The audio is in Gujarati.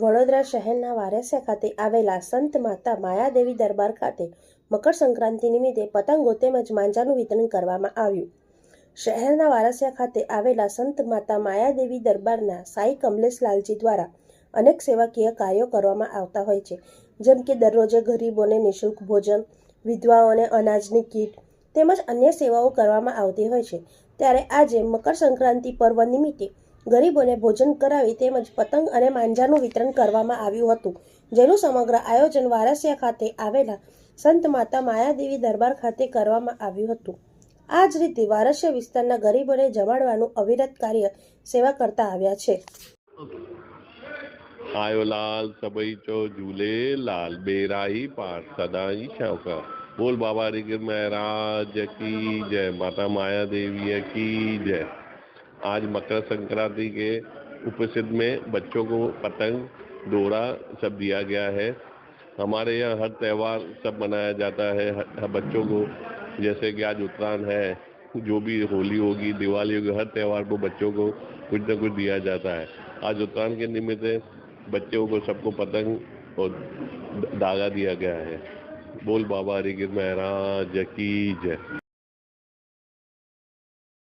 વડોદરા શહેરના વારસિયા ખાતે આવેલા સંત માતા માયાદેવી દરબાર ખાતે મકર સંક્રાંતિ નિમિત્તે પતંગો તેમજ માંજાનું વિતરણ કરવામાં આવ્યું. શહેરના વારસિયા ખાતે આવેલા સંત માતા માયાદેવી દરબારના સાઈ કમલેશ લાલજી દ્વારા અનેક સેવાકીય કાર્યો કરવામાં આવતા હોય છે. જેમ કે દરરોજે ગરીબોને નિઃશુલ્ક ભોજન, વિધવાઓને અનાજની કીટ તેમજ અન્ય સેવાઓ કરવામાં આવતી હોય છે. ત્યારે આજે મકર સંક્રાંતિ પર્વ નિમિત્તે ગરીબોને ભોજન કરાવી તેમજ પતંગ અને માંજાનું વિતરણ કરવામાં આવ્યું હતું જેનું સમગ્ર આયોજન વારસિયા ખાતે આવેલા સંત માતા માયાદેવી દરબાર ખાતે કરવામાં આવ્યું હતું આ જ રીતે વારસિયા વિસ્તારના ગરીબોને જમાડવાનું અવિરત કાર્ય સેવા કરતા આવ્યા છે आयो लाल सबई चो झूले लाल बेराही पाठ सदाई शौका बोल बाबा रिगिर महाराज की जय माता माया देवी की जय आज मकर संक्रांति के उपस्थित में बच्चों को पतंग, डोरा सब दिया गया है। हमारे यहाँ हर त्यौहार सब मनाया जाता है, हर बच्चों को। जैसे कि आज उत्तरायण है, जो भी होली होगी, दिवाली होगी, हर त्यौहार को बच्चों को कुछ न कुछ दिया जाता है। आज उत्तरायण के निमित्त बच्चों को सबको पतंग और धागा दिया गया है। बोल बाबा हरिगिर महाराज की जय।